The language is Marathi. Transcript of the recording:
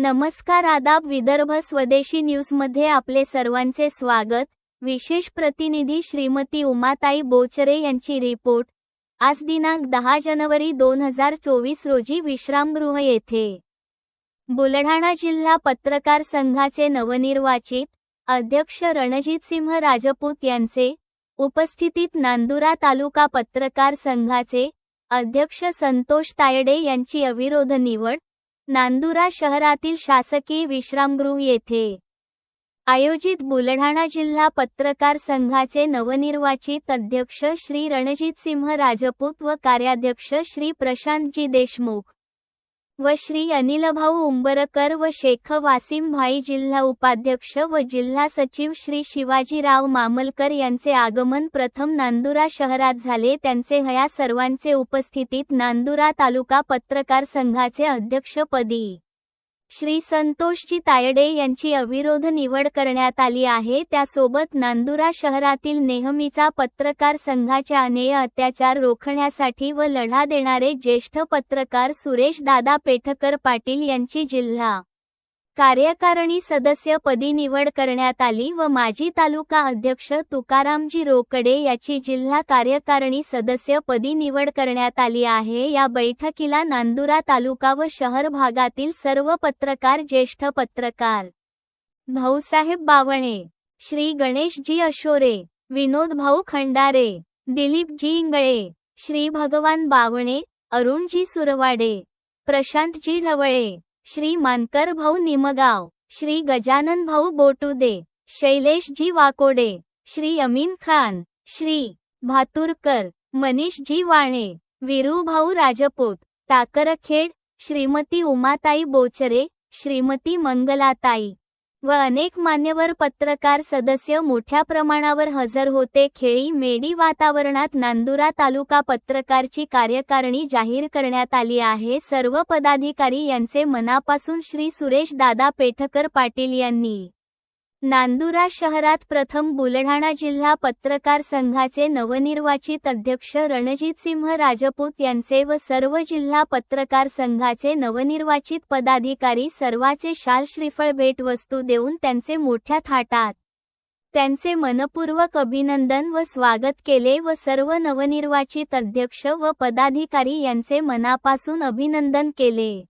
नमस्कार आदाब विदर्भ स्वदेशी न्यूजमध्ये आपले सर्वांचे स्वागत. विशेष प्रतिनिधी श्रीमती उमाताई बोचरे यांची रिपोर्ट. आज दिनांक दहा जानेवारी दोन हजार चोवीस रोजी विश्रामगृह येथे. बुलढाणा जिल्हा पत्रकार संघाचे नवनिर्वाचित अध्यक्ष रणजितसिंह राजपूत यांचे उपस्थितीत नांदुरा तालुका पत्रकार संघाचे अध्यक्ष संतोष तायडे यांची अविरोध निवड नांदुरा शहरातील शासकीय विश्रामगृह येथे. आयोजित बुलढाणा जिल्हा पत्रकार संघाचे नवनिर्वाचित अध्यक्ष श्री रणजितसिंह राजपूत व कार्याध्यक्ष श्री प्रशांतजी देशमुख. व श्री अनिलभाऊ उंबरकर व शेख वासिम भाई जिल्हा उपाध्यक्ष व जिल्हा सचिव श्री शिवाजीराव मामलकर यांचे आगमन प्रथम नांदुरा शहरात झाले. त्यांचे हया सर्वांचे उपस्थितीत नांदुरा तालुका पत्रकार संघाचे अध्यक्षपदी श्री संतोषजी तायडे यांची अविरोध निवड करण्यात आली आहे. त्यासोबत नांदुरा शहरातील नेहमीचा पत्रकार संघाच्या अनेय अत्याचार रोखण्यासाठी व लढा देणारे ज्येष्ठ पत्रकार सुरेश दादा पेठकर पाटील यांची जिल्हा कार्यकारिणी सदस्यपदी निवड करण्यात आली व माजी तालुका अध्यक्ष तुकारामजी रोकडे याची जिल्हा कार्यकारिणी सदस्यपदी निवड करण्यात आली आहे. या बैठकीला नांदुरा तालुका व शहर भागातील सर्व पत्रकार ज्येष्ठ पत्रकार भाऊसाहेब बावणे श्री गणेशजी अशोरे विनोद भाऊ खंडारे दिलीपजी इंगळे श्री भगवान बावणे अरुणजी सुरवाडे प्रशांतजी ढवळे श्री मानकर भाऊ निमगाव श्री गजानन भाऊ बोटुदे शैलेशजी वाकोडे श्री अमीन खान श्री भातुरकर मनीषजी वाणे विरूभाऊ राजपूत टाकरखेड श्रीमती उमाताई बोचरे श्रीमती मंगलाताई. व अनेक मान्यवर पत्रकार सदस्य मोठ्या प्रमाणावर हजर होते. खेळी मेडी वातावरणात नांदुरा तालुका पत्रकारची कार्यकारिणी जाहीर करण्यात आली आहे. सर्व पदाधिकारी यांचे मनापासून श्री सुरेश दादा पेठकर पाटील यांनी नांदुरा शहरात प्रथम बुलढाणा जिल्हा पत्रकार संघाचे नवनिर्वाचित अध्यक्ष रणजितसिंह राजपूत यांचे व सर्व जिल्हा पत्रकार संघाचे नवनिर्वाचित पदाधिकारी सर्वाचे शाल श्रीफळ भेटवस्तू देऊन त्यांचे मोठ्या थाटात. त्यांचे मनपूर्वक अभिनंदन व स्वागत केले व सर्व नवनिर्वाचित अध्यक्ष व पदाधिकारी यांचे मनापासून अभिनंदन केले.